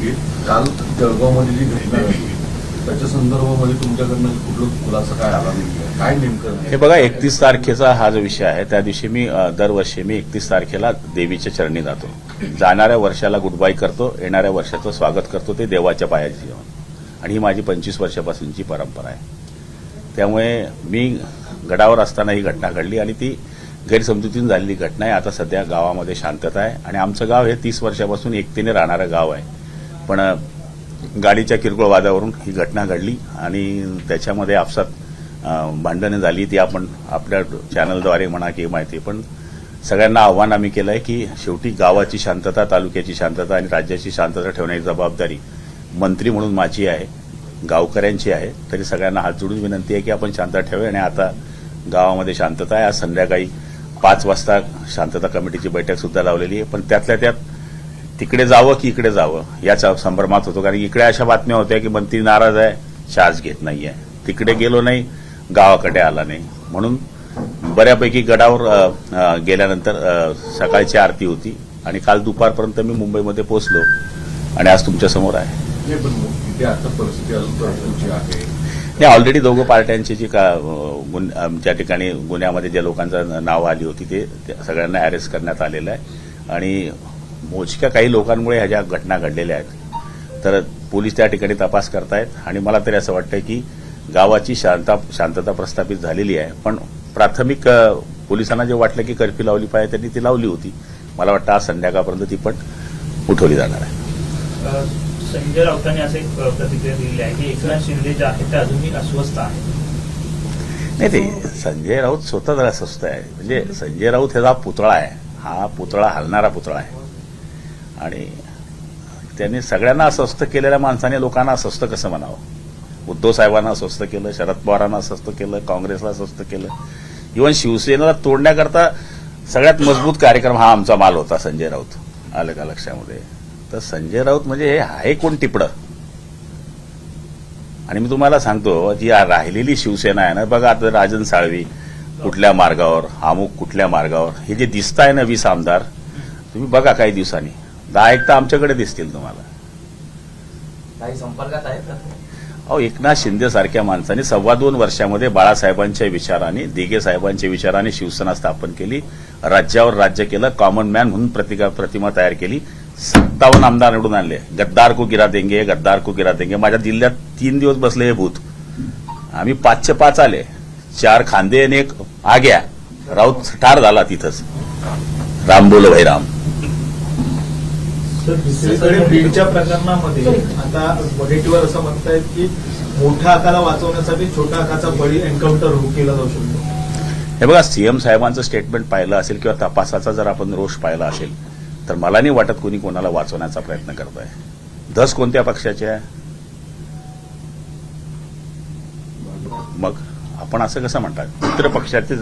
की काल जळगावमध्ये जी घटना घडली त्याच्या संदर्भामध्ये तुमच्याकडनं कुठलं खुलासा काय आला नाही? काय नेमकं हे बघा एकतीस तारखेचा हा जो विषय आहे त्या दिवशी मी दरवर्षी मी एकतीस तारखेला देवीच्या चरणी जातो. जाणाऱ्या वर्षाला गुडबाय करतो येणाऱ्या वर्षाचं स्वागत करतो ते देवाच्या पायाची जाऊन आणि ही माझी पंचवीस वर्षापासूनची परंपरा आहे. त्यामुळे मी गडावर असताना ही घटना घडली आणि ती गैरसमजुतीने झालेली घटना आहे. आता सध्या गावामध्ये शांतता आहे आणि आमचं गाव हे तीस वर्षापासून एकतीने राहणारं गाव आहे. पण गाडीच्या किरकोळ वादावरून ही घटना घडली आणि त्याच्यामध्ये आपसात भांडणं झाली ती आपण आपल्या चॅनलद्वारे म्हणा की माहिती पण सगळ्यांना आव्हान आम्ही केलं आहे की शेवटी गावाची शांतता तालुक्याची शांतता आणि राज्याची शांतता ठेवण्याची जबाबदारी मंत्री म्हणून माझी आहे गावकऱ्यांची आहे तरी सगळ्यांना हात जोडून विनंती आहे की आपण शांतता ठेवूया आणि आता गावामध्ये शांतता आहे. आज संध्याकाळी पाच वाजता शांतता कमिटीची बैठक सुद्धा लावलेली आहे. पण त्यातल्या त्यात तिकडे जावं की इकडे जावं? याचा संभ्रमात होतो. कारण इकडे अशा बातम्या होत्या की मंत्री नाराज आहे चार्ज घेत नाहीये. तिकडे गेलो नाही गावाकडे आला नाही. म्हणून बऱ्यापैकी गडावर गेल्यानंतर सकाळची आरती होती आणि काल दुपारपर्यंत मी मुंबईमध्ये पोहोचलो आणि आज तुमच्यासमोर आहे. नाही ऑलरेडी दोघं पार्ट्यांची जी का ज्या ठिकाणी गुन्ह्यामध्ये ज्या लोकांचं नाव आली होती ते सगळ्यांना अरेस्ट करण्यात आलेलं आहे. आणि मोजक्या काही लोकांमुळे ह्या ज्या घटना घडलेल्या आहेत तर पोलीस त्या ठिकाणी तपास करतायत. आणि मला तरी असं वाटतं की गावाची शांता शांतता प्रस्थापित झालेली आहे. पण प्राथमिक पोलिसांना जे वाटलं की कर्फ्यू लावली पाहिजे त्यांनी ती लावली होती. मला वाटतं आज संध्याकाळपर्यंत ती पण उठवली जाणार आहे. संजय राऊतांनी असं एक प्रतिक्रिया दिलेली आहे की एकनाथ शिंदे जे आहेत ते अजूनही अस्वस्थ आहेत. नाही ते संजय राऊत स्वतः जरा स्वस्त आहे. म्हणजे संजय राऊत ह्याचा पुतळा आहे. हा पुतळा हलणारा पुतळा आहे. आणि त्यांनी सगळ्यांना अस्वस्थ केलेल्या माणसाने लोकांना अस्वस्थ कसं म्हणावं? उद्धव साहेबांना अस्वस्थ केलं शरद पवारांना अस्वस्थ केलं काँग्रेसला अस्वस्थ केलं. इव्हन शिवसेनेला तोडण्याकरता सगळ्यात मजबूत कार्यक्रम हा आमचा माल होता संजय राऊत आलं का लक्षामध्ये. तर संजय राऊत म्हणजे हे आहे कोण टिपडं? आणि मी तुम्हाला सांगतो जी राहिलेली शिवसेना आहे ना बघा आता राजन साळवी कुठल्या मार्गावर अमुक कुठल्या मार्गावर हे जे दिसत आहे ना वीस आमदार तुम्ही बघा काही दिवसांनी. दहा एक तर आमच्याकडे दिसतील तुम्हाला. काही संपर्कात आहेत का? अहो एकनाथ शिंदे सारख्या माणसाने सव्वा दोन वर्षामध्ये बाळासाहेबांच्या विचाराने दिघे साहेबांच्या विचाराने शिवसेना स्थापन केली राज्यावर राज्य केलं कॉमन मॅन म्हणून प्रतिका प्रतिमा तयार केली सत्तावन्न आमदार निवडून आणले. गद्दार को गिरा देंगे गद्दार को गिरा देंगे. माझ्या जिल्ह्यात तीन दिवस बसले हे भूत. आम्ही पाचशे पाच आले. चार खांदे आणि एक आग्या. राऊत ठार झाला तिथंच. राम बोल भाई राम तर दुसरीकडे बीडच्या प्रकरणामध्ये आता वडेट्टीवर असं म्हणतायत की मोठ्या आकाला वाचवण्यासाठी छोट्या आकाचा बळी एन्काउंटर केला जाऊ शकतो. हे बघा सीएम साहेबांचं स्टेटमेंट पाहिलं असेल किंवा तपासाचा जर आपण रोष पाहिला असेल तर मला नाही वाटत कोणी कोणाला वाचवण्याचा प्रयत्न करत आहे धस कोणत्या पक्षाचे आहे? मग आपण असं कसं म्हणतात? मित्र पक्षाची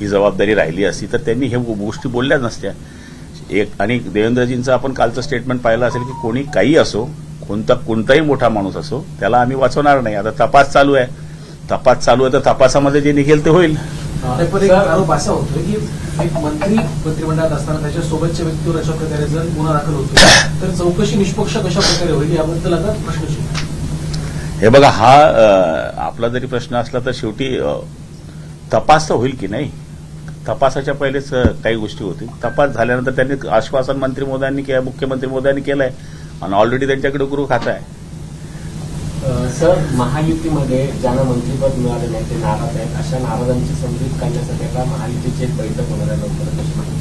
ही जबाबदारी राहिली असती तर त्यांनी हे गोष्टी बोलल्या नसत्या. एक आणि देवेंद्रजींचं आपण कालचं स्टेटमेंट पाहिलं असेल की कोणी काही असो कोणता कोणताही मोठा माणूस असो त्याला आम्ही वाचवणार नाही. आता तपास चालू आहे. तपास चालू आहे तर तपासामध्ये जे निघेल ते होईल. नाही, पण एक आरोप असा होतो की एक मंत्री मंत्रिमंडळात असताना त्याच्या सोबतच्या व्यक्तीवर अशा प्रकारे जर गुन्हा दाखल होतो तर चौकशी निष्पक्ष कशा प्रकारे होईल याबद्दल आता प्रश्न. हे बघा हा आपला जरी प्रश्न असला तर शेवटी तपास तर होईल की नाही? तपासाच्या पहिलेच काही गोष्टी होतील तपास झाल्यानंतर त्यांनी आश्वासन मंत्री मोदयांनी केलं मुख्यमंत्री मोदयांनी केलंय. आणि ऑलरेडी त्यांच्याकडे गृह खातं आहे. सर महायुतीमध्ये ज्यांना मंत्रीपद मिळाले नाही ते नाराज आहेत. अशा नाराजांची समजूत काढण्यासाठी आता महायुतीची एक बैठक होणार आहे लवकरच.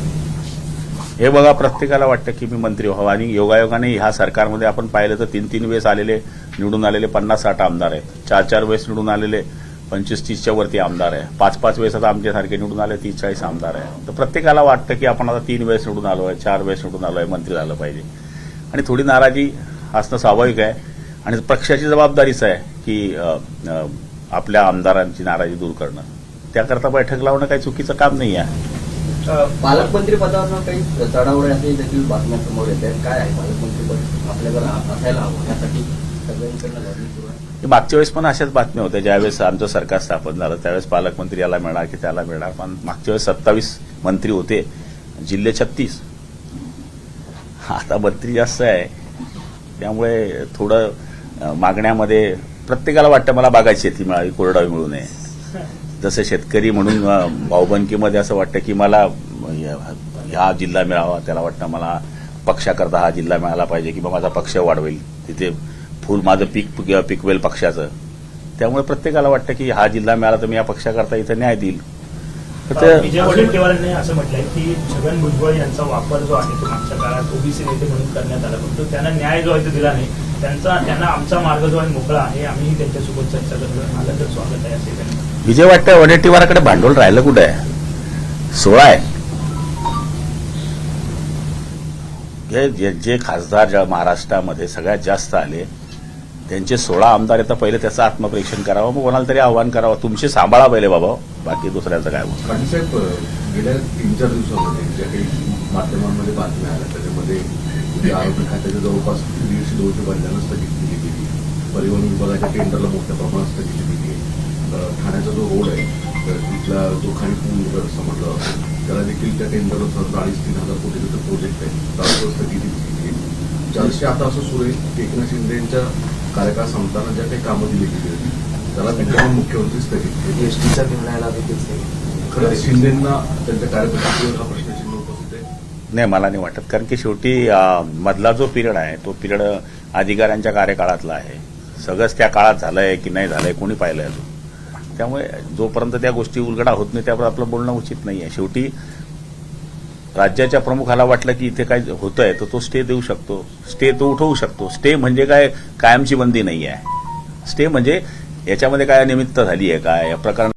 हे बघा प्रत्येकाला वाटतं की मी मंत्री व्हावं. आणि योगायोगाने ह्या सरकारमध्ये आपण पाहिलं तर तीन तीन वेळेस आलेले निवडून आलेले पन्नास साठ आमदार आहेत. चार चार वेळेस निवडून आलेले पंचवीस तीसच्या वरती आमदार आहे. पाच पाच वेळेस आता आमच्यासारखे निवडून आले तीस चाळीस आमदार आहे. तर प्रत्येकाला वाटतं की आपण आता तीन वेळेस निवडून आलो आहे चार वेळेस निवडून आलो आहे मंत्री झालं पाहिजे. आणि थोडी नाराजी असणं स्वाभाविक आहे. आणि पक्षाची जबाबदारीच आहे की आपल्या आमदारांची नाराजी दूर करणं. त्याकरता बैठक लावणं काही चुकीचं काम नाही आहे. पालकमंत्री पदावर काही चढावड देखील बातम्या समोर येत आहेत. काय आहे पालकमंत्री पद? आपल्याला असायला हवं यासाठी सगळ्यांकडनं मागच्या वेळेस पण अशाच बातम्या होत्या ज्यावेळेस आमचं सरकार स्थापन झालं त्यावेळेस पालकमंत्री याला मिळणार की त्याला मिळणार. पण मागच्या वेळेस सत्तावीस मंत्री होते जिल्हे छत्तीस. आता मंत्री जास्त आहे. त्यामुळे थोडं मागण्यामध्ये प्रत्येकाला वाटतं मला बागायची शेती मिळावी कोरडावी मिळू नये. जसं शेतकरी म्हणून भाऊबंकीमध्ये असं वाटतं की मला हा ह्या जिल्हा मिळावा त्याला वाटतं मला पक्षाकरता हा जिल्हा मिळाला पाहिजे किंवा माझा पक्ष वाढवेल. तिथे फुल माझं पीक पिक- पिकवेल पक्षाचं. त्यामुळे प्रत्येकाला वाटतं की हा जिल्हा मिळाला तर मी या पक्षाकरता इथं न्याय देईल. विजय वडेट्टीवारांनी असं म्हटलंय की छगन भुजबळ यांचा वापर जो आहे तो मागच्या काळात ओबीसी नेते म्हणून करण्यात आला. पण तो त्यांना न्याय जो आहे तो दिला नाही. त्यांचा त्यांना आमचा मार्ग जो आहे मोकळा आहे. आम्हीही त्यांच्यासोबत चर्चा करतो आलं तर स्वागत आहे असे त्यांनी विजय वाटतं वडेट्टीवाराकडे भांडवल राहिलं कुठं आहे? सोळा आहे. जे जे खासदार ज्या महाराष्ट्रामध्ये सगळ्यात जास्त आले त्यांचे सोळा आमदार येतात पहिले त्याचं आत्मपरीक्षण करावं. मग कोणाला तरी आव्हान करावं. तुमचे सांभाळा पहिले बाबा. बाकी दुसऱ्याचं काय बोलू. कारण साहेब गेल्या तीन चार दिवसामध्ये ज्या काही माध्यमांमध्ये बातम्या आल्या त्याच्यामध्ये आरोग्य खात्याच्या जवळपास दीडशे दोनशे बंधांना स्थगित केली गेली. परिवहन विभागाच्या टेंडरला मोठ्या प्रमाणात स्थगिती दिली अं, ठाण्याचा जो रोड आहे तर तिथला जो खाणी पूल समजला त्याला देखील त्या टेंडरला सहज चाळीस तीन हजार कोटीचा प्रोजेक्ट आहे. त्यावर स्थगिती दिली गेली. आता असं सुरू आहे. एकनाथ शिंदेच्या कार्यकाळ संपताना ज्या काही कामं दिली गेली होती त्याला विद्यमान मुख्यमंत्री स्थगित केली. एसटीच्या निर्णयाला देखील खरंच शिंदेना त्यांच्या कार्यपद्धतीवर हा प्रश्नचिन्ह उपस्थित आहे. नाही मला नाही वाटत. कारण की शेवटी मधला जो पिरियड आहे तो पिरियड अधिकाऱ्यांच्या कार्यकाळातला आहे. सगळंच त्या काळात झालंय की नाही झालंय कोणी पाहिलंय अजून? त्यामुळे जोपर्यंत त्या गोष्टी उलगडा होत नाही त्यावर आपलं बोलणं उचित नाही आहे शेवटी राज्याच्या प्रमुखाला वाटलं की इथे काय होतंय तर तो स्टे देऊ शकतो. स्टे तो उठवू शकतो. स्टे म्हणजे काय? कायमची बंदी नाही आहे स्टे म्हणजे याच्यामध्ये काय निमित्त झाली आहे काय या प्रकरण